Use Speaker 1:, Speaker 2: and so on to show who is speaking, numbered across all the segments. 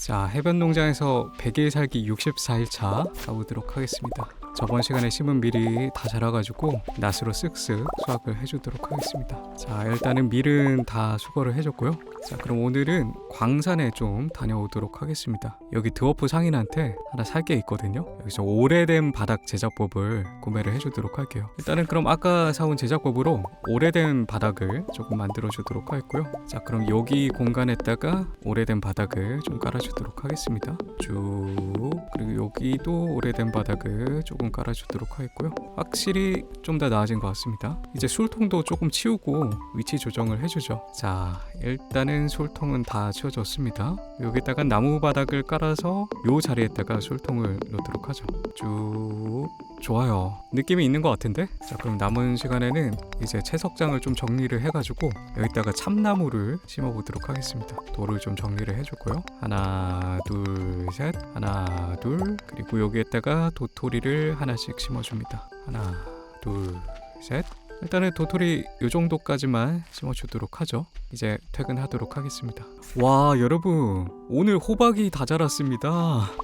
Speaker 1: 자, 해변 농장에서 100일 살기 64일 차 가보도록 하겠습니다. 저번 시간에 심은 밀이 다 자라가지고 낫으로 쓱쓱 수확을 해주도록 하겠습니다. 자, 일단은 밀은 다 수거를 해줬고요. 자, 그럼 오늘은 광산에 좀 다녀오도록 하겠습니다. 여기 드워프 상인한테 하나 살 게 있거든요. 여기서 오래된 바닥 제작법을 구매를 해주도록 할게요. 일단은 그럼 아까 사온 제작법으로 오래된 바닥을 조금 만들어주도록 하겠고요. 자, 그럼 여기 공간에다가 오래된 바닥을 좀 깔아주도록 하겠습니다. 쭉 그리고 여기도 오래된 바닥을 조금 깔아주도록 하겠고요. 확실히 좀 더 나아진 것 같습니다. 이제 술통도 조금 치우고 위치 조정을 해주죠. 자, 일단은 술통은 다 치워졌습니다. 여기다가 나무 바닥을 깔아서 요 자리에다가 술통을 놓도록 하죠. 쭉 좋아요. 느낌이 있는 것 같은데? 자, 그럼 남은 시간에는 이제 채석장을 좀 정리를 해가지고 여기다가 참나무를 심어보도록 하겠습니다. 돌을 좀 정리를 해줬고요. 하나, 둘, 셋. 하나, 둘. 그리고 여기에다가 도토리를 하나씩 심어줍니다. 하나, 둘, 셋. 일단은 도토리 요 정도까지만 심어주도록 하죠. 이제 퇴근하도록 하겠습니다. 와 여러분 오늘 호박이 다 자랐습니다.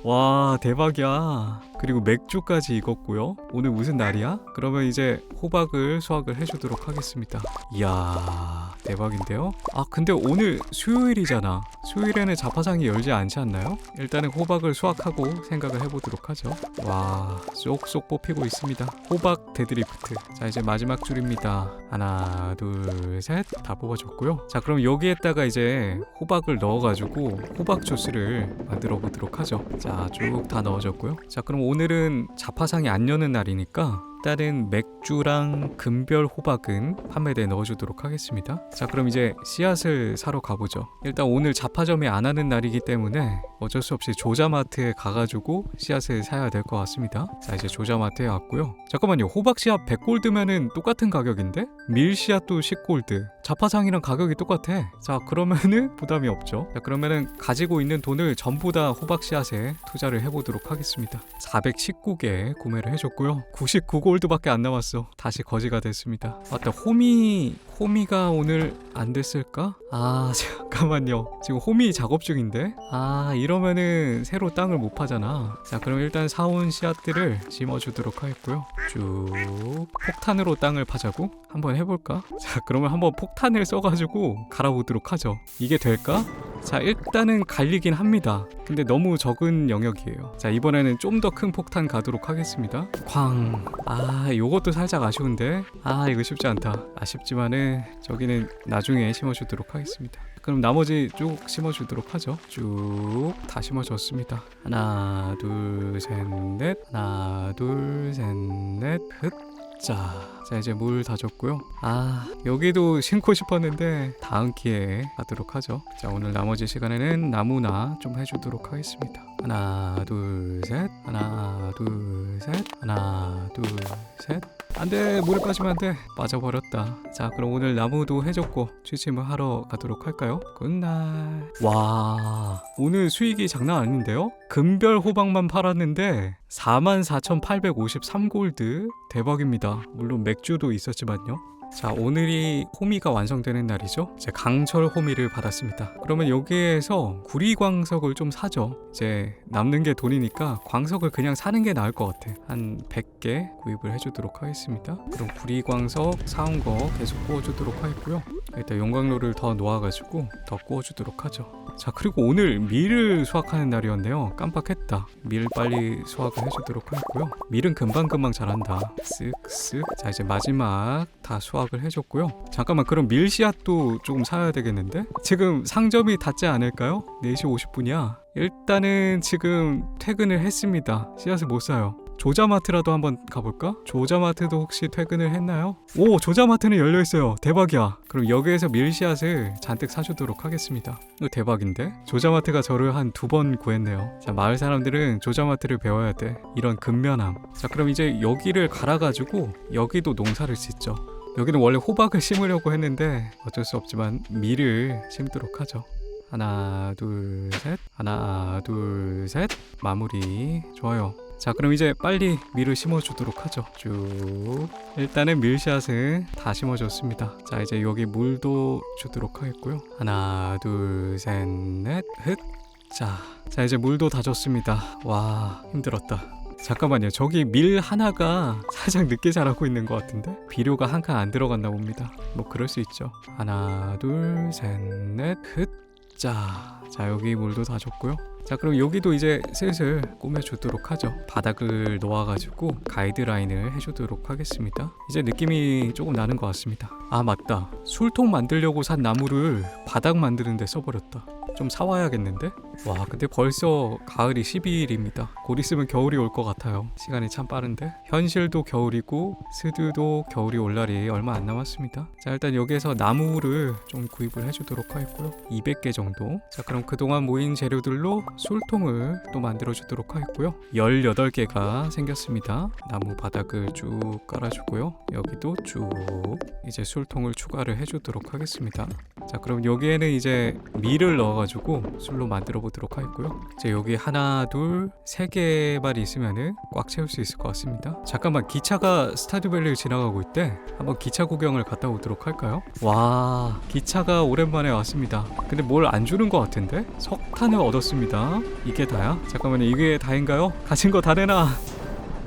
Speaker 1: 와 대박이야. 그리고 맥주까지 익었고요. 오늘 무슨 날이야? 그러면 이제 호박을 수확을 해주도록 하겠습니다. 이야 대박인데요. 아 근데 오늘 수요일이잖아. 수요일에는 자파상이 열지 않지 않나요? 일단은 호박을 수확하고 생각을 해보도록 하죠. 와 쏙쏙 뽑히고 있습니다. 호박 데드리프트. 자 이제 마지막 줄입니다. 하나 둘 셋 다 뽑아줬고요. 자 그럼 여기에다가 이제 호박을 넣어가지고 호박 주스를 만들어 보도록 하죠. 자 쭉 다 넣어줬고요. 자 그럼 오늘은 자파상이 안 여는 날이니까 일단은 맥주랑 금별 호박은 판매대에 넣어주도록 하겠습니다. 자 그럼 이제 씨앗을 사러 가보죠. 일단 오늘 자파점이 안 하는 날이기 때문에 어쩔 수 없이 조자마트에 가가지고 씨앗을 사야 될 것 같습니다. 자 이제 조자마트에 왔고요. 잠깐만요. 호박 씨앗 100골드면은 똑같은 가격인데 밀 씨앗도 10골드. 자파상이랑 가격이 똑같아. 자 그러면은 부담이 없죠. 자 그러면은 가지고 있는 돈을 전부 다 호박 씨앗에 투자를 해보도록 하겠습니다. 419개 구매를 해줬고요. 99골드 밖에 안 남았어. 다시 거지가 됐습니다. 맞다. 호미 호미가 오늘 안 됐을까? 아 잠깐만요. 지금 호미 작업 중인데. 아 이러면은 새로 땅을 못 파잖아. 자 그럼 일단 사온 씨앗들을 심어주도록 하겠고요. 쭉 폭탄으로 땅을 파자고 한번 해볼까? 자 그러면 한번 폭탄을 써가지고 갈아보도록 하죠. 이게 될까? 자 일단은 갈리긴 합니다. 근데 너무 적은 영역이에요. 자 이번에는 좀 더 큰 폭탄 가도록 하겠습니다. 쾅. 아 요것도 살짝 아쉬운데. 아 이거 쉽지 않다. 아쉽지만은 저기는 나중에 심어주도록 하겠습니다. 그럼 나머지 쭉 심어주도록 하죠. 쭉 다 심어줬습니다. 하나 둘 셋 넷 하나 둘 셋넷 흑. 자, 자 이제 물 다 줬고요. 아 여기도 심고 싶었는데 다음 기회에 하도록 하죠. 자 오늘 나머지 시간에는 나무나 좀 해주도록 하겠습니다. 하나 둘 셋, 하나 둘 셋, 하나 둘 셋. 안돼 물에 빠지면 안돼 빠져버렸다. 자 그럼 오늘 나무도 해줬고 취침을 하러 가도록 할까요? 굿날. 와 오늘 수익이 장난 아닌데요? 금별 호박만 팔았는데 44,853골드 대박입니다. 물론 맥주도 있었지만요. 자 오늘이 호미가 완성되는 날이죠. 이제 강철 호미를 받았습니다. 그러면 여기에서 구리 광석을 좀 사죠. 이제 남는 게 돈이니까 광석을 그냥 사는 게 나을 것 같아. 한 100개 구입을 해주도록 하겠습니다. 그럼 구리 광석 사온 거 계속 구워주도록 하겠고요. 일단 용광로를 더 놓아가지고 더 구워주도록 하죠. 자 그리고 오늘 밀을 수확하는 날이었네요. 깜빡했다. 밀 빨리 수확을 해주도록 하겠고요. 밀은 금방금방 자란다. 쓱쓱. 자 이제 마지막 다 수확 을 해줬고요. 잠깐만 그럼 밀 씨앗도 조금 사야 되겠는데? 지금 상점이 닫지 않을까요? 4시 50분이야. 일단은 지금 퇴근을 했습니다. 씨앗을 못 사요. 조자마트라도 한번 가볼까? 조자마트도 혹시 퇴근을 했나요? 오 조자마트는 열려있어요. 대박이야. 그럼 여기에서 밀씨앗을 잔뜩 사주도록 하겠습니다. 이거 대박인데? 조자마트가 저를 한 두 번 구했네요. 자 마을 사람들은 조자마트를 배워야 돼. 이런 근면함. 자 그럼 이제 여기를 갈아가지고 여기도 농사를 짓죠 여기는 원래 호박을 심으려고 했는데 어쩔 수 없지만 밀을 심도록 하죠. 하나 둘 셋. 하나 둘 셋. 마무리. 좋아요. 자 그럼 이제 빨리 밀을 심어주도록 하죠. 쭉. 일단은 밀샷은 다 심어줬습니다. 자 이제 여기 물도 주도록 하겠고요. 하나 둘 셋 넷. 흑. 자, 자 이제 물도 다 줬습니다. 와 힘들었다. 잠깐만요. 저기 밀 하나가 살짝 늦게 자라고 있는 것 같은데 비료가 한 칸 안 들어갔나 봅니다. 뭐 그럴 수 있죠. 하나, 둘, 셋, 넷, 흑. 자, 자 여기 물도 다 줬고요. 자 그럼 여기도 이제 슬슬 꾸며주도록 하죠. 바닥을 놓아가지고 가이드라인을 해주도록 하겠습니다. 이제 느낌이 조금 나는 것 같습니다. 아 맞다. 술통 만들려고 산 나무를 바닥 만드는데 써버렸다. 좀 사와야겠는데? 와 근데 벌써 가을이 12일입니다. 곧 있으면 겨울이 올 것 같아요. 시간이 참 빠른데? 현실도 겨울이고 스드도 겨울이 올 날이 얼마 안 남았습니다. 자 일단 여기에서 나무를 좀 구입을 해주도록 하겠고요. 200개 정도. 자 그럼 그동안 모인 재료들로 술통을 또 만들어 주도록 하겠고요. 18개가 생겼습니다. 나무 바닥을 쭉 깔아주고요. 여기도 쭉 이제 술통을 추가를 해주도록 하겠습니다. 자 그럼 여기에는 이제 밀을 넣어가지고 술로 만들어 보도록 하겠고요. 이제 여기 하나 둘 세 개만 있으면은 꽉 채울 수 있을 것 같습니다. 잠깐만 기차가 스타듀밸리를 지나가고 있대. 한번 기차 구경을 갔다 오도록 할까요? 와 기차가 오랜만에 왔습니다. 근데 뭘 안 주는 것 같은데? 석탄을 얻었습니다. 이게 다야? 잠깐만요 이게 다인가요? 가진 거 다 내놔.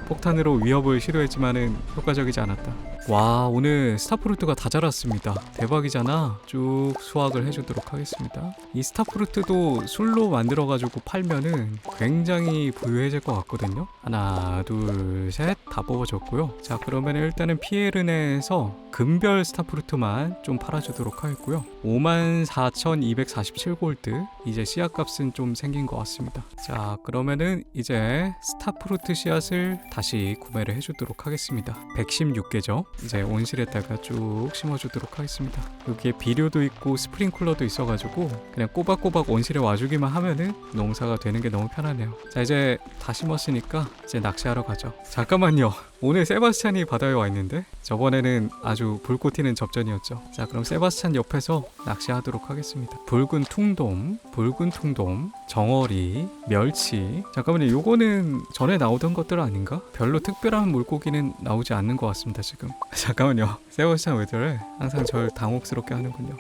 Speaker 1: 폭탄으로 위협을 시도했지만은 효과적이지 않았다. 와 오늘 스타프루트가 다 자랐습니다. 대박이잖아. 쭉 수확을 해주도록 하겠습니다. 이 스타프루트도 술로 만들어 가지고 팔면은 굉장히 부유해질 것 같거든요. 하나 둘 셋 다 뽑아줬고요. 자 그러면 일단은 피에르네에서 금별 스타프루트만 좀 팔아주도록 하겠고요. 54,247골드 이제 씨앗값은 좀 생긴 것 같습니다. 자 그러면은 이제 스타프루트 씨앗을 다시 구매를 해주도록 하겠습니다. 116개죠. 이제 온실에다가 쭉 심어주도록 하겠습니다. 여기에 비료도 있고 스프링쿨러도 있어가지고 그냥 꼬박꼬박 온실에 와주기만 하면은 농사가 되는 게 너무 편하네요. 자 이제 다 심었으니까 이제 낚시하러 가죠. 잠깐만요. 오늘 세바스찬이 바다에 와 있는데 저번에는 아주 불꽃 튀는 접전이었죠. 자 그럼 세바스찬 옆에서 낚시하도록 하겠습니다. 붉은 퉁돔, 붉은 퉁돔, 정어리, 멸치. 잠깐만요. 요거는 전에 나오던 것들 아닌가? 별로 특별한 물고기는 나오지 않는 것 같습니다 지금. 잠깐만요. 세바스찬 왜 저래? 항상 절 당혹스럽게 하는군요.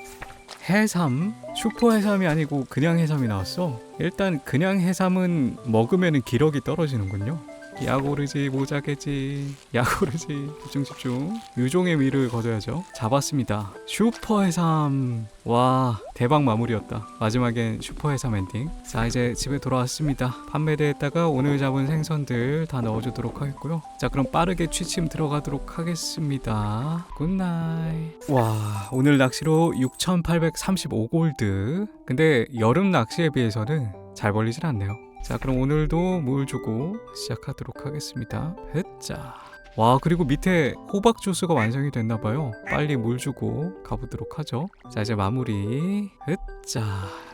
Speaker 1: 해삼 슈퍼 해삼이 아니고 그냥 해삼이 나왔어. 일단 그냥 해삼은 먹으면 기력이 떨어지는군요. 야고르지 모자개지 야고르지. 집중 집중. 유종의 미를 거둬야죠. 잡았습니다. 슈퍼 해삼. 와 대박 마무리였다. 마지막엔 슈퍼 해삼 엔딩. 자 이제 집에 돌아왔습니다. 판매대에다가 오늘 잡은 생선들 다 넣어주도록 하겠고요. 자 그럼 빠르게 취침 들어가도록 하겠습니다. 굿나잇 와 오늘 낚시로 6835골드. 근데 여름 낚시에 비해서는 잘 벌리진 않네요 자 그럼 오늘도 물 주고 시작하도록 하겠습니다. 햇자 와 그리고 밑에 호박 주스가 완성이 됐나 봐요. 빨리 물 주고 가보도록 하죠. 자 이제 마무리. 햇자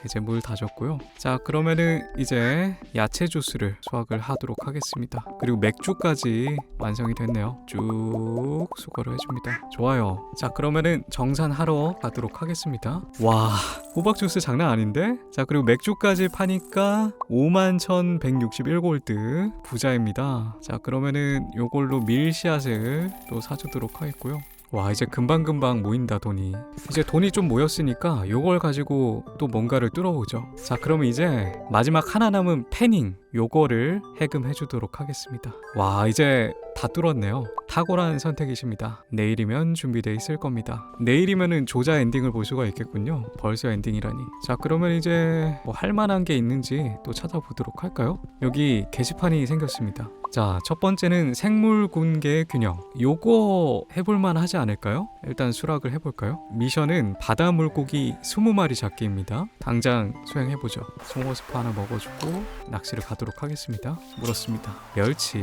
Speaker 1: 이제 물 다 줬고요. 자 그러면은 이제 야채 주스를 수확을 하도록 하겠습니다. 그리고 맥주까지 완성이 됐네요. 쭉 수거를 해줍니다. 좋아요. 자 그러면은 정산하러 가도록 하겠습니다. 와 호박 주스 장난 아닌데? 자 그리고 맥주까지 파니까 51,161골드 부자입니다. 자 그러면은 요걸로 밀 씨앗을 또 사주도록 하겠고요. 와 이제 금방금방 모인다 돈이. 이제 돈이 좀 모였으니까 요걸 가지고 또 뭔가를 뚫어보죠. 자 그러면 이제 마지막 하나 남은 패닝 요거를 해금해 주도록 하겠습니다. 와 이제 다 뚫었네요. 탁월한 선택이십니다. 내일이면 준비돼 있을 겁니다. 내일이면은 조자 엔딩을 볼 수가 있겠군요. 벌써 엔딩이라니. 자 그러면 이제 뭐 할 만한 게 있는지 또 찾아보도록 할까요? 여기 게시판이 생겼습니다. 자, 첫 번째는 생물 군계 균형. 요거 해볼만 하지 않을까요? 일단 수락을 해볼까요? 미션은 바다 물고기 20마리 잡기입니다. 당장 수행해보죠. 송어 스프 하나 먹어주고 낚시를 가도록 하겠습니다. 물었습니다. 멸치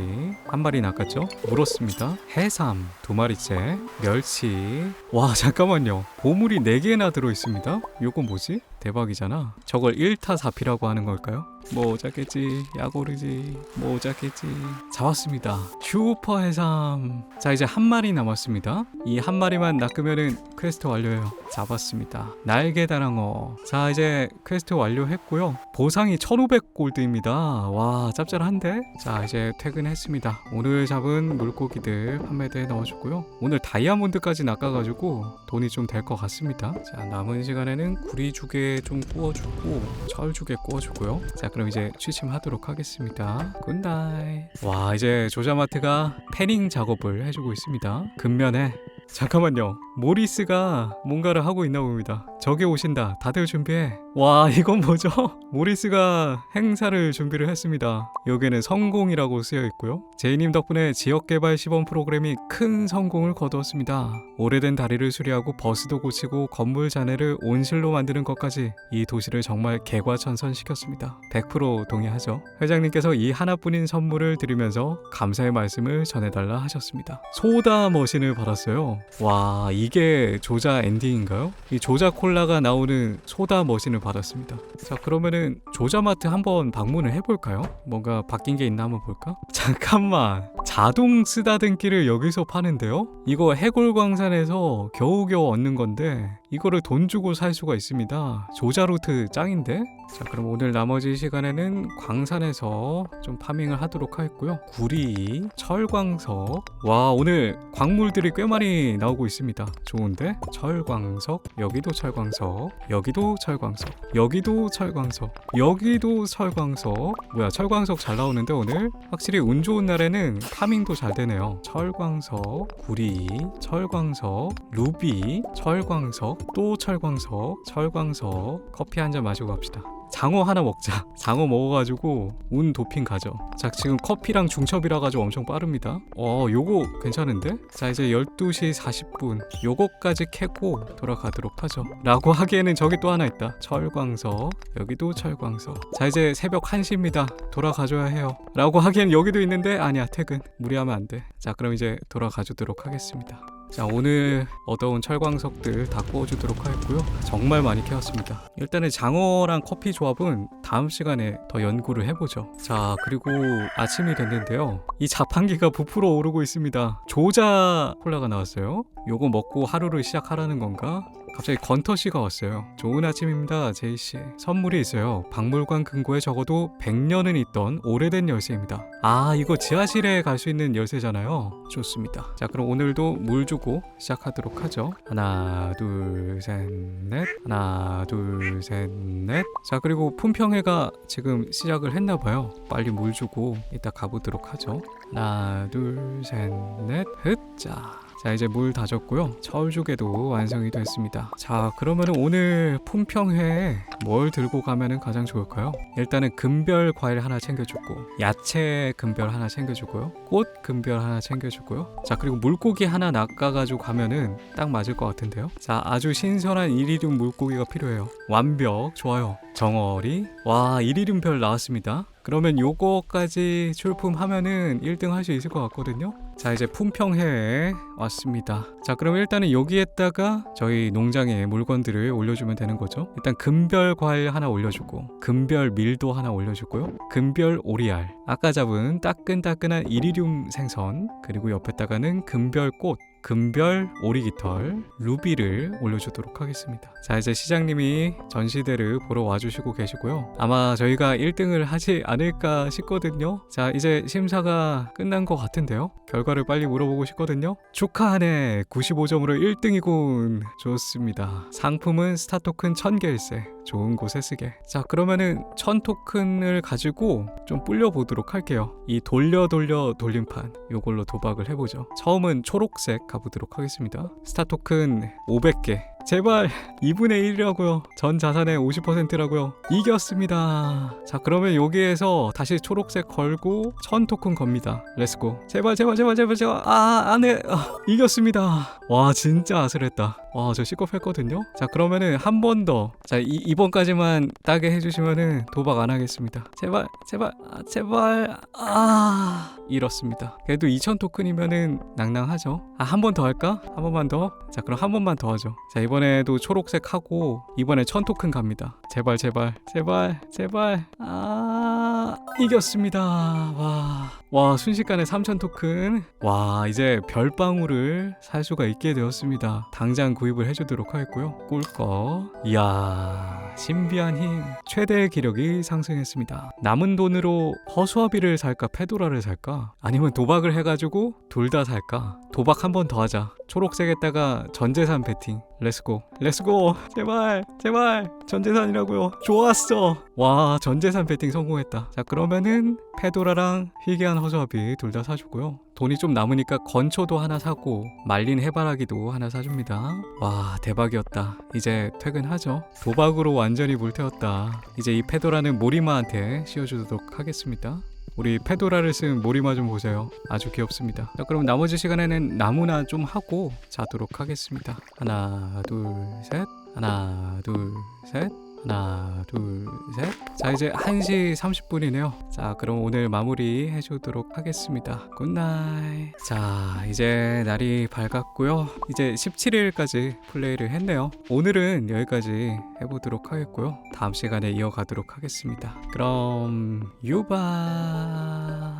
Speaker 1: 한 마리 낚았죠? 물었습니다. 해삼 두 마리째. 멸치. 와, 잠깐만요. 보물이 4개나 들어있습니다. 요거 뭐지? 대박이잖아. 저걸 1타 4피라고 하는 걸까요? 뭐 오자겠지 야고르지 뭐 오자겠지 잡았습니다 슈퍼 해삼 자 이제 한 마리 남았습니다 이 한 마리만 낚으면은 퀘스트 완료예요. 잡았습니다. 날개 다랑어. 자 이제 퀘스트 완료했고요. 보상이 1500골드입니다. 와 짭짤한데? 자 이제 퇴근했습니다. 오늘 잡은 물고기들 판매대에 넣어주고요. 오늘 다이아몬드까지 낚아가지고 돈이 좀 될 것 같습니다. 자 남은 시간에는 구리죽에 좀 구워주고 철죽에 구워주고요. 자 그럼 이제 취침하도록 하겠습니다. 굿나잇. 와 이제 조자마트가 패닝 작업을 해주고 있습니다. 근면에 잠깐만요. 모리스가 뭔가를 하고 있나 봅니다. 저기 오신다. 다들 준비해. 와 이건 뭐죠? 모리스가 행사를 준비를 했습니다. 여기에는 성공이라고 쓰여 있고요. 제이님 덕분에 지역개발 시범 프로그램이 큰 성공을 거두었습니다. 오래된 다리를 수리하고 버스도 고치고 건물 잔해를 온실로 만드는 것까지 이 도시를 정말 개과천선시켰습니다. 100% 동의하죠? 회장님께서 이 하나뿐인 선물을 드리면서 감사의 말씀을 전해달라 하셨습니다. 소다 머신을 받았어요 와 이게 조자 엔딩인가요? 이 조자 콜라가 나오는 소다 머신을 받았습니다. 자 그러면은 조자마트 한번 방문을 해볼까요? 뭔가 바뀐 게 있나 한번 볼까? 잠깐만 자동 쓰다듬기를 여기서 파는데요? 이거 해골광산에서 겨우겨우 얻는 건데 이거를 돈 주고 살 수가 있습니다. 조자루트 짱인데? 자 그럼 오늘 나머지 시간에는 광산에서 좀 파밍을 하도록 하겠고요. 구리, 철광석 와 오늘 광물들이 꽤 많이 나오고 있습니다. 좋은데? 철광석 여기도 철광석 여기도 철광석 여기도 철광석 여기도 철광석 뭐야 철광석 잘 나오는데 오늘 확실히 운 좋은 날에는 파밍도 잘 되네요. 철광석 구리 철광석 루비 철광석 또 철광석 철광석 커피 한 잔 마시고 갑시다. 장어 하나 먹자. 장어 먹어가지고 운 도핑 가죠. 자, 지금 커피랑 중첩이라 가지고 엄청 빠릅니다. 어, 요거 괜찮은데? 자, 이제 12시 40분. 요거까지 캐고 돌아가도록 하죠. 라고 하기에는 저기 또 하나 있다. 철광석. 여기도 철광석. 자, 이제 새벽 1시입니다. 돌아가줘야 해요. 라고 하기엔 여기도 있는데 아니야, 퇴근. 무리하면 안 돼. 자, 그럼 이제 돌아가주도록 하겠습니다. 자 오늘 얻어온 철광석들 다 구워주도록 하겠고요. 정말 많이 캐왔습니다. 일단은 장어랑 커피 조합은 다음 시간에 더 연구를 해보죠. 자 그리고 아침이 됐는데요. 이 자판기가 부풀어 오르고 있습니다. 조자 콜라가 나왔어요 요거 먹고 하루를 시작하라는 건가? 갑자기 건터 씨가 왔어요. 좋은 아침입니다, 제이 씨. 선물이 있어요. 박물관 금고에 적어도 100년은 있던 오래된 열쇠입니다. 아, 이거 지하실에 갈 수 있는 열쇠잖아요. 좋습니다. 자, 그럼 오늘도 물 주고 시작하도록 하죠. 하나, 둘, 셋, 넷. 하나, 둘, 셋, 넷. 자, 그리고 품평회가 지금 시작을 했나 봐요. 빨리 물 주고 이따 가보도록 하죠. 하나, 둘, 셋, 넷. 흩자. 자 이제 물다 줬고요. 철조개도 완성이 됐습니다. 자 그러면은 오늘 품평회에 뭘 들고 가면은 가장 좋을까요? 일단은 금별 과일 하나 챙겨주고 야채 금별 하나 챙겨주고요. 꽃 금별 하나 챙겨주고요. 자 그리고 물고기 하나 낚아가지고 가면은 딱 맞을 것 같은데요. 자 아주 신선한 이리듐 물고기가 필요해요. 완벽 좋아요. 정어리. 와 이리듐 별 나왔습니다 그러면 요거까지 출품하면은 1등 할 수 있을 것 같거든요. 자 이제 품평회에 왔습니다. 자 그럼 일단은 여기에다가 저희 농장에 물건들을 올려주면 되는 거죠. 일단 금별 과일 하나 올려주고 금별 밀도 하나 올려주고요. 금별 오리알 아까 잡은 따끈따끈한 이리듐 생선 그리고 옆에다가는 금별 꽃 금별 오리기털 루비를 올려주도록 하겠습니다. 자 이제 시장님이 전시대를 보러 와주시고 계시고요. 아마 저희가 1등을 하지 않을까 싶거든요. 자 이제 심사가 끝난 것 같은데요. 결과를 빨리 물어보고 싶거든요. 축하하네 95점으로 1등이군 좋습니다. 상품은 스타 토큰 1000개일세 좋은 곳에 쓰게. 자 그러면은 1000 토큰을 가지고 좀 불려보도록 할게요. 이 돌려 돌려 돌림판 요걸로 도박을 해보죠. 처음은 초록색 가보도록 하겠습니다. 스타 토큰 500개 제발 2분의 1이라고요. 전 자산의 50%라고요. 이겼습니다. 자, 그러면 여기에서 다시 초록색 걸고 1000 토큰 겁니다. 렛츠고. 제발 제발 제발 제발 제발. 아, 안 해. 아, 이겼습니다. 와, 진짜 아슬했다. 와, 저 시겁했거든요. 자, 그러면은 한 번 더. 자, 이, 이번까지만 따게 해주시면은 도박 안 하겠습니다. 제발, 제발, 아, 제발. 아, 이렇습니다. 그래도 2000 토큰이면은 낭낭하죠. 아, 한 번 더 할까? 한 번만 더. 자, 그럼 한 번만 더 하죠. 자, 이번 이번에도 초록색 하고 이번에 천 토큰 갑니다. 제발 제발 제발 제발. 아 이겼습니다. 와. 와 순식간에 3천 토큰. 와 이제 별방울을 살 수가 있게 되었습니다. 당장 구입을 해주도록 하겠고요. 꿀꺼 이야 신비한 힘. 최대 기력이 상승했습니다. 남은 돈으로 허수아비를 살까 페도라를 살까? 아니면 도박을 해가지고 둘 다 살까 도박 한 번 더 하자. 초록색에다가 전재산 베팅. 렛츠고 렛츠고 제발 제발. 전재산이라고요. 좋았어. 와 전재산 베팅 성공했다. 자 그러면은 페도라랑 희귀한 허수아비 둘 다 사주고요. 돈이 좀 남으니까 건초도 하나 사고 말린 해바라기도 하나 사줍니다. 와 대박이었다. 이제 퇴근하죠. 도박으로 완전히 물태웠다. 이제 이 페도라는 모리마한테 씌워주도록 하겠습니다 우리 페도라를 쓴 모리마 좀 보세요. 아주 귀엽습니다. 자, 그럼 나머지 시간에는 나무나 좀 하고 자도록 하겠습니다. 하나, 둘, 셋. 하나, 둘, 셋. 하나, 둘, 셋. 자, 이제 1시 30분이네요. 자, 그럼 오늘 마무리 해주도록 하겠습니다. 굿나잇. 자, 이제 날이 밝았고요. 이제 17일까지 플레이를 했네요. 오늘은 여기까지 해보도록 하겠고요. 다음 시간에 이어가도록 하겠습니다. 그럼 유바.